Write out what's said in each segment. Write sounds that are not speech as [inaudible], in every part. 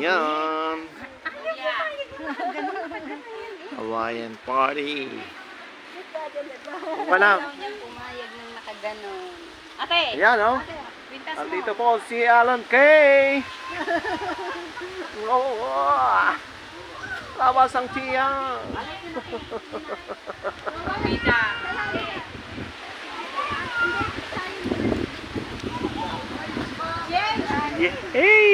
Yan. Hawaiian party. Wala. Pumayag ng nakaganon. Ate! Ayan, oh. Andito po si Alan Kay. Oh, Lawas ang tiyan. Pita. Yay!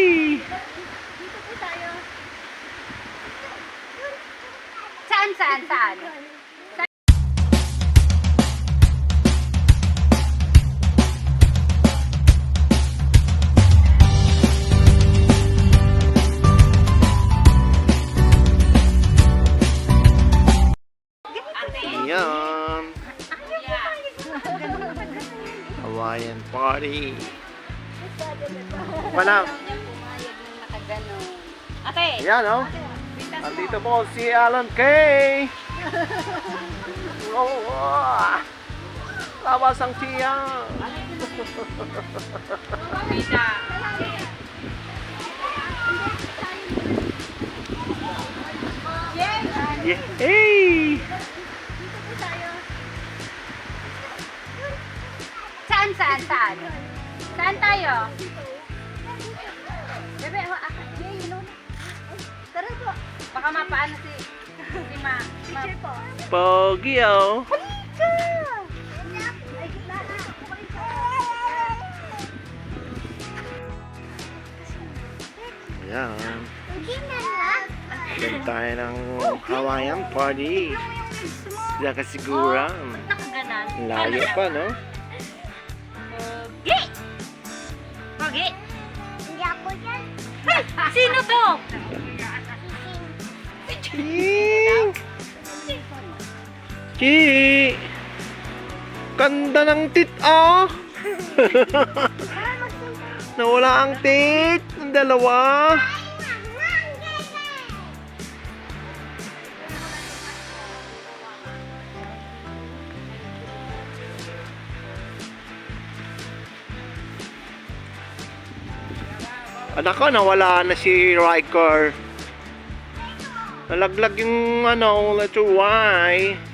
Hawaiian party. Wala. Ate! Ayan, oh. Mo. Andito po si Alan Kay. [laughs] Oh, Lawas ang. Pita. Yay! Saan, Pogi, oh. Ayan. Ayan tayo ng Hawaiian party. Diyan kasiguran. Layo pa, no? Pogi! Pogi! Hindi ako yan. Sino to? Ching! Chi! Ganda ng tit, oh! [laughs] Nawala ang tit! Ang dalawa! Anak ko, nawala na si Riker. Nalaglag yung ano, letter Y.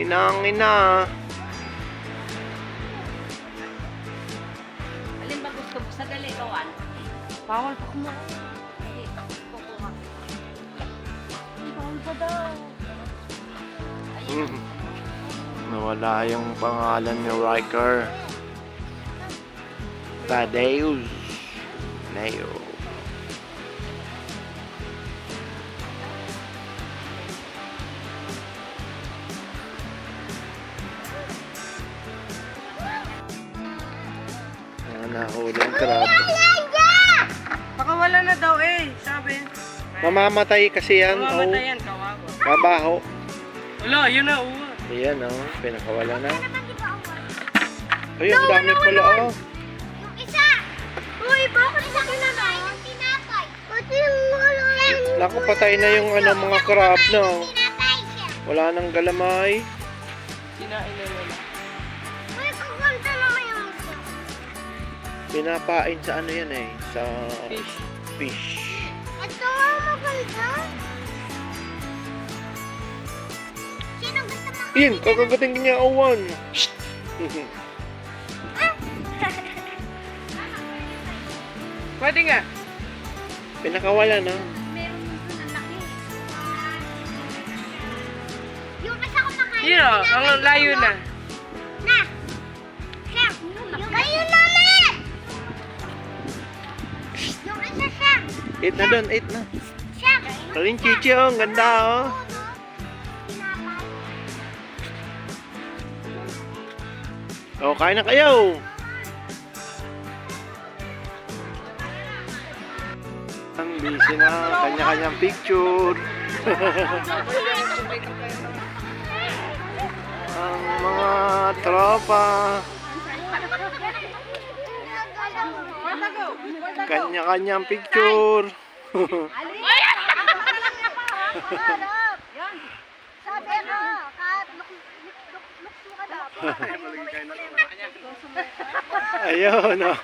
Inang ina. Alin ba gusto mo? Sa daligawan? Bawal pa kumain. Hindi, kukuha. Bawal pa daw. Ayun. Mm. Nawala yung pangalan ni Riker. Tadeus. Neo. Crab. Baka wala na daw eh, sabi. Mamamatay kasi yan. Mamamatay Oh, yan, kawawa. mabaho. Wala, yun na, uwa. Ayan, oh. Pinakawala na. Ayun, ang dami pala, oh. Yung isa! Uy, bakit sa? Pati yung mga Naku, patay na yung ano, mga crab, no? Tinapay siya. Wala nang galamay. Kinain na Pinapain sa ano yan eh, sa Fish. fish. Ito ang maganda. Sino gusto mo? Ian, kakagating niya awan. [laughs] Pwede nga. Pinakawala na. Meron dun ang laki. Yung isa kumakain Yun o, ang layo na. Na! Eat na doon, eat na. Siya! Alin chichi oh, ang ganda oh. Oh, kain na kayo. Ang busy na, kanya-kanyang picture. [laughs] Ang mga tropa, kanya-kanyang picture. Sabi mo, kat, lukso ka dapat. Ayun oh.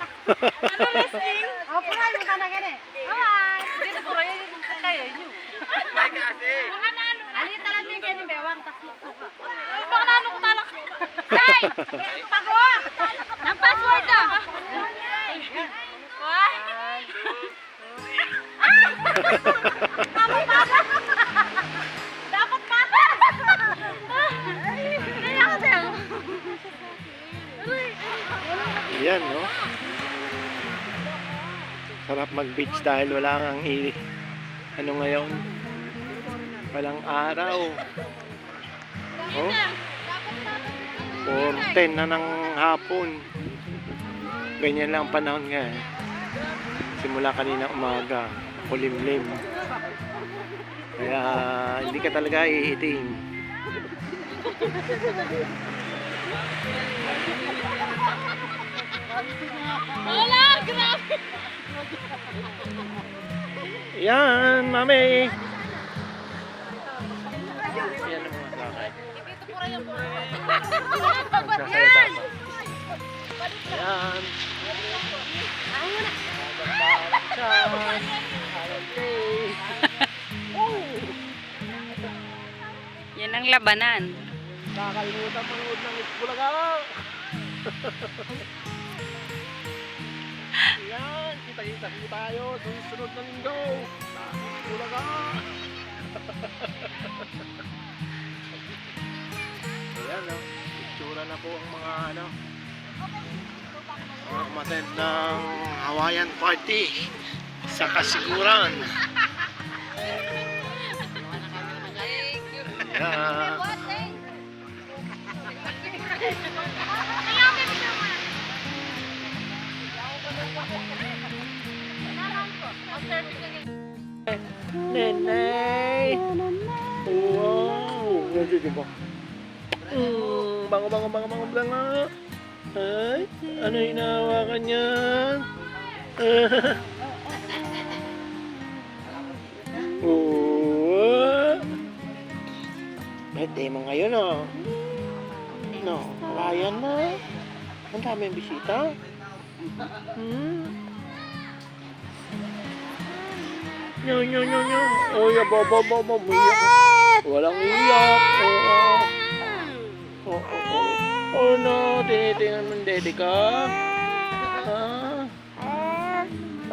Okay, na gani. Awan. Dito puro yun yung kayo yun. Mga nano. Ali talaga yung ganyan bewang kasi. Mga nano ko talak. Hey! Pagwa! Dapat pala! Dapat pala! Kaya ako sa'yo. Yan, no? Sarap mag-beach dahil wala kang i... Ano ngayon? Walang araw. Oh? 4.10 na ng hapon. Ganyan lang ang panahon nga. eh. Simula kanina umaga. Kulimlim. Kaya hindi ka talaga iiting. Wala! Grabe! Yan, mami. Yan ang mga sakay. Dito puro yung puro. [laughs] labanan. Nakakalimutan manood ng Itbulaga. [laughs] Yan, kita-kita tayo sa susunod na linggo. Sa Itbulaga. [laughs] Ayan, no? Itsura na po ang mga ano. Mga umattend ng Hawaiian party sa kasiguran. Nenay! Wow! Medyo di ba? Mm, bango, bango, bango, bango, bango. Ay, ano hinahawakan niyan? Oo. Pwede mo ngayon, oh. No, Ryan na. Ang daming bisita. Hmm. Nyo, nyo, nyo, nyo. Oh, ya, ba, ba, ba, ba, umiyak. Walang iyak. Oo. Oo, oo, oo. Oh, no. Tinitingnan mo, daddy ka. Ha?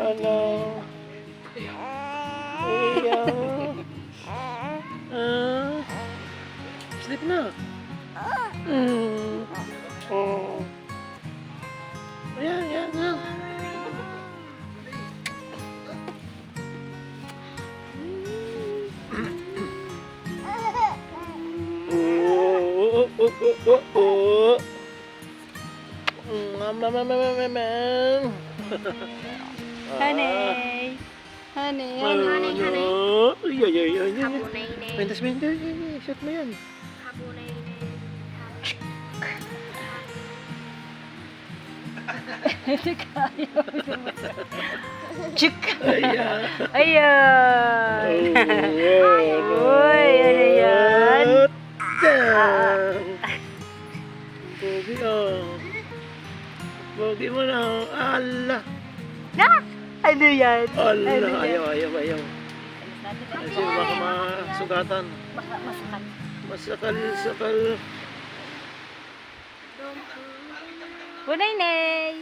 Ano? Iyak. Sleep na. Mm. Oh. Ayan, ayan, ayan. Oh, oh, oh, oh, oh. Mm, mam, mam, mam, mam, mam, mam. Honey. Honey. Ah, honey, honey. ano? Ay, ay, ay, ay, ay. Hapunay na yun. Mentas, mentas, ay, ay, shot mo yan. Chik. Ayan. Ayan. Uy, ano yan? Pogi oh. Pogi mo na. oh. Ala. Na! Ano yan? Ala. Ano? Ayaw, ayaw, ayaw. Kasi baka masugatan. Masakat. Masakal, sakal. Bunay, Nay.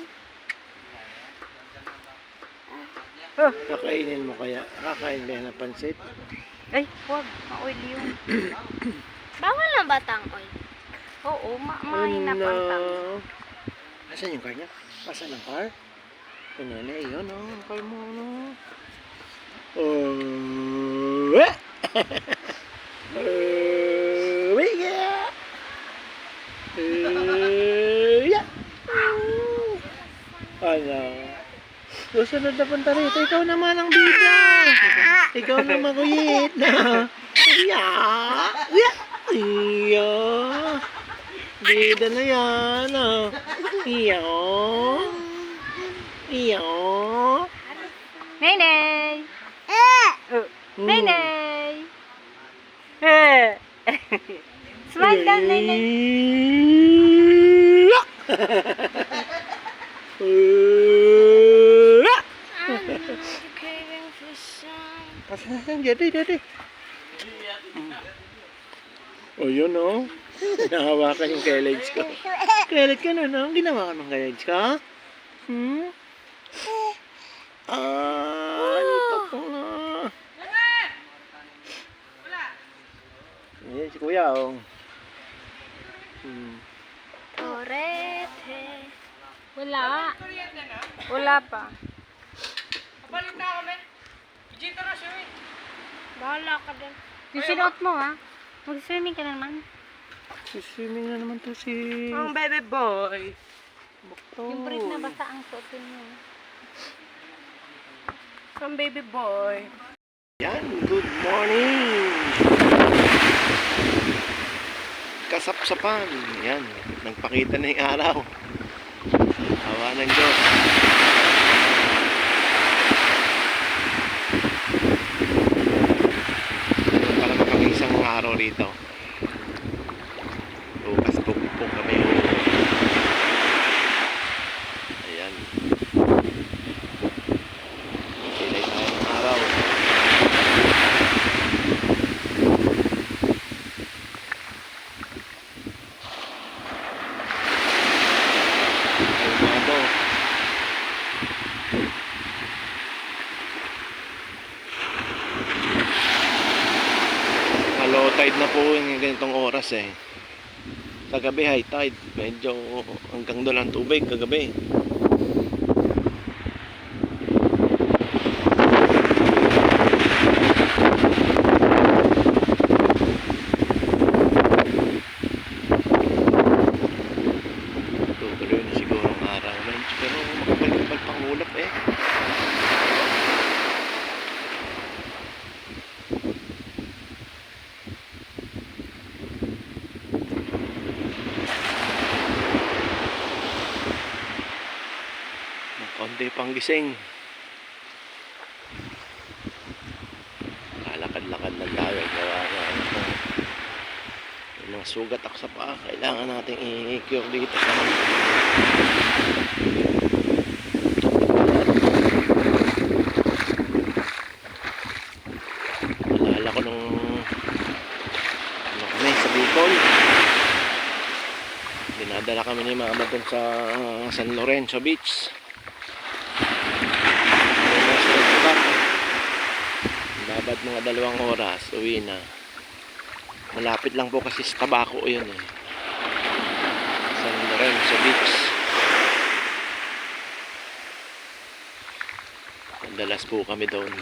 Kakainin mo kaya. Kakain ka ng pansit. Ay, huwag. Ma-oil yun. [coughs] Bawal na ba tang oil? Oo, ma mahina pa ang tang. Ano? Asan yung car niya? Asan ang car? Kunyana, yun oh. Ang car mo, ano? Oh, eh! Oh, [laughs] yeah! Oh, yeah! Ano? Susunod na punta rito. Ikaw naman ang bida. Ikaw naman kuyit na. Yeah! Yeah! Yeah! Bida na yan. Oh. Yeah! Yeah! Nay, Nay. Oh, Nay, Nay. Eh. Smile daw, Nay, [laughs] Nay. Yeah! craving for some. Dede, dede. O yun o. Nahawakan yung kellege ko. Kellege ka na, no? Ginawa ka ng kellege ka? Hmm? Ah, ito po na. Ayan si kuya, oh. Hmm. Orete. Wala. Wala pa. Balik na kami. Dito na siya eh. Bahala ka din. Yung sinuot mo ha. Mag-swimming ka na naman. Siswimming na naman to si... Ang baby boy. Bukto. Yung brief na basta ang suotin mo. Ang baby boy. Yan, good morning! Kasapsapan. Yan, nagpakita na yung araw. Hawa ng Diyos. Araw rito. Bukas pupupong kami. Ayan. Kilay tayo ng araw. Kalmado. Low tide na po yung ganitong oras eh. Kagabi high tide. Medyo hanggang doon ang tubig kagabi. Tutuloy na siguro ang araw na yun. Pero makapal-kapal pang ulap eh. Konti pang gising. Lalakad-lakad na tayo. Ano. May mga sugat ako sa paa. Kailangan nating i-cure dito Alala ko nung ano kami sa Bicol. Dinadala kami ni mama doon sa ah, San Lorenzo Beach. Babad mga dalawang oras, uwi na. Malapit lang po kasi sa tabako yun eh. San Lorenzo Beach. Madalas po kami doon.